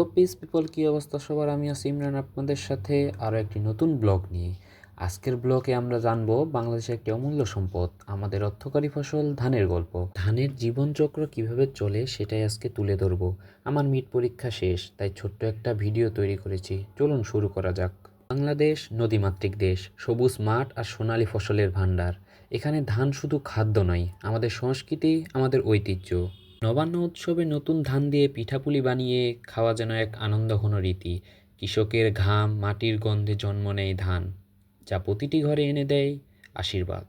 তো piece people কী অবস্থা সবার? আমি আছি ইমরান আপনাদের সাথে আরও একটি নতুন ব্লগ নিয়ে। আজকের ব্লগে আমরা জানব বাংলাদেশের একটি অমূল্য সম্পদ, আমাদের অর্থকারী ফসল, ধানের গল্প। ধানের জীবনচক্র কীভাবে চলে সেটাই আজকে তুলে ধরবো। আমার মিট পরীক্ষা শেষ, তাই ছোট্ট একটা ভিডিও তৈরি করেছি। চলুন শুরু করা যাক। বাংলাদেশ নদীমাতৃক দেশ, সবুজ মাঠ আর সোনালী ফসলের ভাণ্ডার। এখানে ধান শুধু খাদ্য নয়, আমাদের সংস্কৃতি, আমাদের ঐতিহ্য। নবান্ন উৎসবে নতুন ধান দিয়ে পিঠাপুলি বানিয়ে খাওয়া যেন এক আনন্দঘন রীতি। কৃষকের ঘাম মাটির গন্ধে জন্ম নেয় ধান, যা প্রতিটি ঘরে এনে দেয় আশীর্বাদ।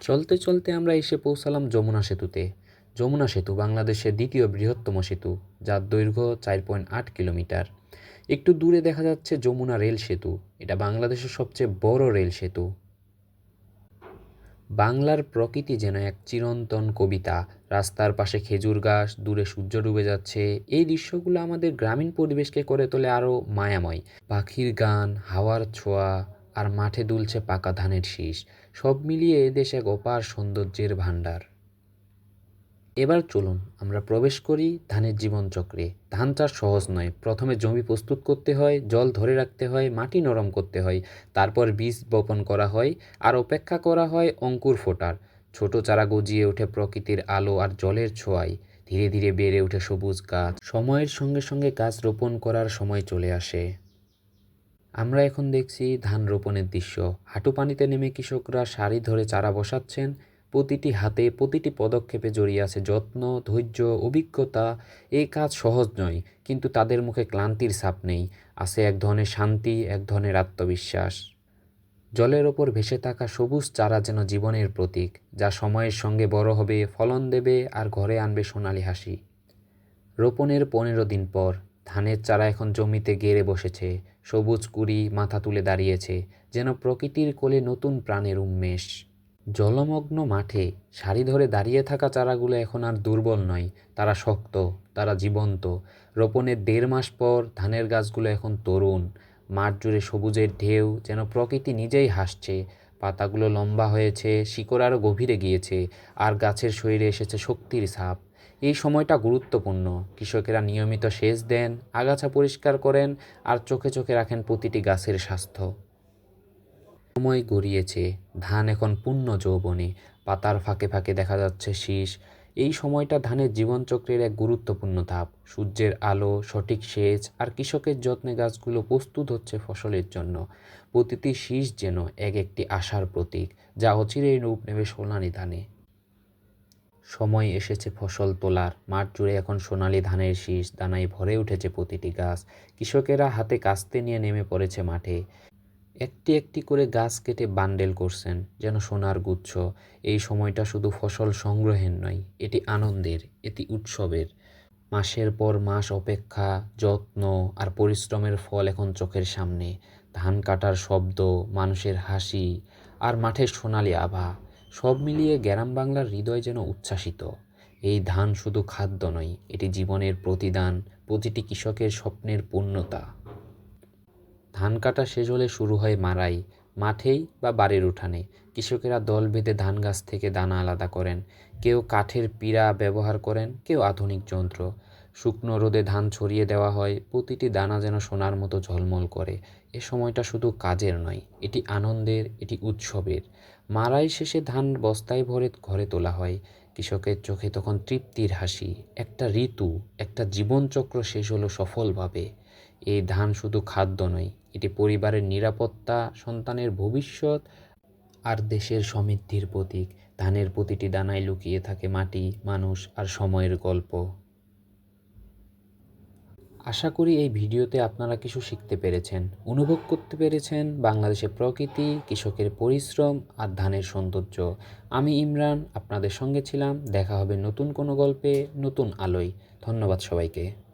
চলতে চলতে আমরা এসে পৌঁছালাম যমুনা সেতুতে। যমুনা সেতু বাংলাদেশের দ্বিতীয় বৃহত্তম সেতু, যার দৈর্ঘ্য চার পয়েন্ট আট কিলোমিটার। একটু দূরে দেখা যাচ্ছে যমুনা রেল সেতু। এটা বাংলাদেশের সবচেয়ে বড় রেল সেতু। বাংলার প্রকৃতি যেন এক চিরন্তন কবিতা। রাস্তার পাশে খেজুর গাছ, দূরে সূর্য ডুবে যাচ্ছে। এই দৃশ্যগুলো আমাদের গ্রামীণ পরিবেশকে করে তোলে আরও মায়াময়। পাখির গান, হাওয়ার ছোঁয়া আর মাঠে দুলছে পাকা ধানের শীষ। সব মিলিয়ে এদেশ এক অপার সৌন্দর্যের ভাণ্ডার। এবার চলুন আমরা প্রবেশ করি ধানের জীবনচক্রে ধান চাষ সহজ নয়। প্রথমে জমি প্রস্তুত করতে হয়, জল ধরে রাখতে হয়, মাটি নরম করতে হয়, তারপর বীজ বপন করা হয়, আর অপেক্ষা করা হয় অঙ্কুর ফোটার। ছোট চারা গজিয়ে ওঠে প্রকৃতির আলো আর জলের ছোঁয়ায়। ধীরে ধীরে বেড়ে ওঠে সবুজ গাছ। সময়ের সঙ্গে সঙ্গে গাছ রোপণ করার সময় চলে আসে। আমরা এখন দেখছি ধান রোপণের দৃশ্য। হাঁটু পানিতে নেমে কৃষকরা সারি ধরে চারা বসাচ্ছেন। প্রতিটি হাতে প্রতিটি পদক্ষেপে জড়িয়ে আছে যত্ন, ধৈর্য, অভিজ্ঞতা। এই কাজ সহজ নয়, কিন্তু তাদের মুখে ক্লান্তির ছাপ নেই। আছে এক ধরনের শান্তি, এক ধরনের আত্মবিশ্বাস। জলের ওপর ভেসে থাকা সবুজ চারা যেন জীবনের প্রতীক, যা সময়ের সঙ্গে বড় হবে, ফলন দেবে আর ঘরে আনবে সোনালি হাসি। রোপণের পনেরো দিন পর, ধানের চারা এখন জমিতে গেড়ে বসেছে, সবুজ কুড়ি মাথা তুলে দাঁড়িয়েছে, যেন প্রকৃতির কোলে নতুন প্রাণের উন্মেষ। জলমগ্ন মাঠে সারি ধরে দাঁড়িয়ে থাকা চারাগুলো এখন আর দুর্বল নয়। তারা শক্ত, তারা জীবন্ত। রোপণের দেড় মাস পর ধানের গাছগুলো এখন তরুণ। মাঠ জুড়ে সবুজের ঢেউ যেন প্রকৃতি নিজেই হাসছে। পাতাগুলো লম্বা হয়েছে, শিকড় আরও গভীরে গিয়েছে, আর গাছের শরীরে এসেছে শক্তির ছাপ। এই সময়টা গুরুত্বপূর্ণ। কৃষকেরা নিয়মিত সেচ দেন, আগাছা পরিষ্কার করেন, আর চোখে চোখে রাখেন প্রতিটি গাছের স্বাস্থ্য। সময় গড়িয়েছে। ধান এখন পূর্ণ যৌবনে, পাতার ফাঁকে ফাঁকে দেখা যাচ্ছে শীষ। এই সময়টা ধানের জীবনচক্রের এক গুরুত্বপূর্ণ ধাপ। সূর্যের আলো, সঠিক সেচ আর কৃষকের যত্নে গাছগুলো প্রস্তুত হচ্ছে ফসলের জন্য। প্রতিটি শীষ যেন এক একটি আশার প্রতীক, যা অচিরেই রূপ নেবে সোনালি ধানে। সময় এসেছে ফসল তোলার। মাঠ জুড়ে এখন সোনালি ধানের শীষ। দানায় ভরে উঠেছে প্রতিটি গাছ। কৃষকেরা হাতে কাস্তে নিয়ে নেমে পড়েছে মাঠে। একটি একটি করে গাছ কেটে বান্ডেল করছেন যেন সোনার গুচ্ছ। এই সময়টা শুধু ফসল সংগ্রহের নয়, এটি আনন্দের, এটি উৎসবের। মাসের পর মাস অপেক্ষা, যত্ন আর পরিশ্রমের ফল এখন চোখের সামনে। ধান কাটার শব্দ, মানুষের হাসি আর মাঠের সোনালি আভা, সব মিলিয়ে গ্রাম বাংলার হৃদয় যেন উচ্ছ্বাসিত। এই ধান শুধু খাদ্য নয়, এটি জীবনের প্রতিদান, প্রতিটি কৃষকের স্বপ্নের পূর্ণতা। ধান কাটা শেষ হলে শুরু হয় মারাই মাঠেই বা বাড়ির উঠানে। কৃষকেরা দল বেঁধে ধান গাছ থেকে দানা আলাদা করেন। কেউ কাঠের পিড়া ব্যবহার করেন, কেউ আধুনিক যন্ত্র। শুকনো রোদে ধান ছড়িয়ে দেওয়া হয়, প্রতিটি দানা যেন সোনার মতো ঝলমল করে। এ সময়টা শুধু কাজের নয়, এটি আনন্দের, এটি উৎসবের। মারাই শেষে ধান বস্তায় ভরে ঘরে তোলা হয়। কৃষকের চোখে তখন তৃপ্তির হাসি। একটা ঋতু, একটা জীবনচক্র শেষ হলো সফলভাবে। এই ধান শুধু খাদ্য নয় এটি পরিবারের নিরাপত্তা, সন্তানের ভবিষ্যৎ আর দেশের সমৃদ্ধির প্রতীক। ধানের প্রতিটি দানায় লুকিয়ে থাকে মাটি, মানুষ আর সময়ের গল্প। আশা করি এই ভিডিওতে আপনারা কিছু শিখতে পেরেছেন, অনুভব করতে পেরেছেন বাংলাদেশের প্রকৃতি, কৃষকের পরিশ্রম আর ধানের সৌন্দর্য। আমি ইমরান, আপনাদের সঙ্গে ছিলাম। দেখা হবে নতুন কোনো গল্পে, নতুন আলোয়। ধন্যবাদ সবাইকে।